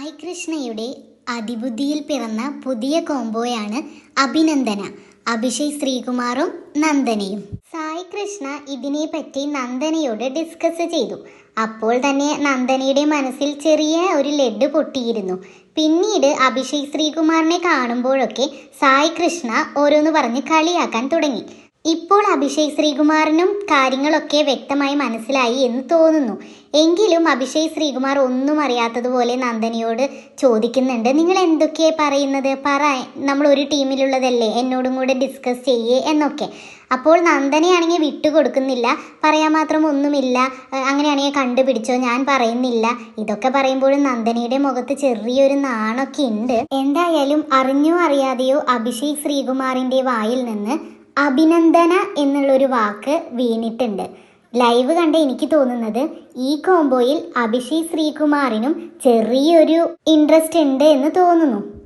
സായി കൃഷ്ണയുടെ അതിബുദ്ധിയിൽ പിറന്ന പുതിയ കോംബോയാണ് അഭിനന്ദന. അഭിഷേക് ശ്രീകുമാറും നന്ദനയും. സായി കൃഷ്ണ ഇതിനെപ്പറ്റി നന്ദനയോട് ഡിസ്കസ് ചെയ്തു. അപ്പോൾ തന്നെ നന്ദനയുടെ മനസ്സിൽ ചെറിയ ഒരു ലെഡ് പൊട്ടിയിരുന്നു. പിന്നീട് അഭിഷേക് ശ്രീകുമാറിനെ കാണുമ്പോഴൊക്കെ സായി കൃഷ്ണ ഓരോന്ന് പറഞ്ഞ് കളിയാക്കാൻ തുടങ്ങി. ഇപ്പോൾ അഭിഷേക് ശ്രീകുമാറിനും കാര്യങ്ങളൊക്കെ വ്യക്തമായി മനസ്സിലായി എന്ന് തോന്നുന്നു. എങ്കിലും അഭിഷേക് ശ്രീകുമാർ ഒന്നും അറിയാത്തതുപോലെ നന്ദനിയോട് ചോദിക്കുന്നുണ്ട്. നിങ്ങൾ എന്തൊക്കെയാണ് പറയുന്നത്? പറ. നമ്മൾ ഒരു ടീമിലുള്ളതല്ലേ? എന്നോടും കൂടെ ഡിസ്കസ് ചെയ്യേ എന്നൊക്കെ. അപ്പോൾ നന്ദനയാണെങ്കിൽ വിട്ടുകൊടുക്കുന്നില്ല. പറയാൻ മാത്രം ഒന്നുമില്ല. അങ്ങനെയാണെങ്കിൽ കണ്ടുപിടിച്ചോ. ഞാൻ പറയുന്നില്ല. ഇതൊക്കെ പറയുമ്പോഴും നന്ദനയുടെ മുഖത്ത് ചെറിയൊരു നാണൊക്കെ ഉണ്ട്. എന്തായാലും അറിഞ്ഞോ അറിയാതെയോ അഭിഷേക് ശ്രീകുമാറിന്റെ വായിൽ നിന്ന് അഭിനന്ദന എന്നുള്ളൊരു വാക്ക് വീണിട്ടുണ്ട്. ലൈവ് കണ്ട എനിക്ക് തോന്നുന്നത് ഈ കോംബോയിൽ അഭിഷേക് ശ്രീകുമാറിനും ചെറിയൊരു ഇൻട്രസ്റ്റ് ഉണ്ട് എന്ന് തോന്നുന്നു.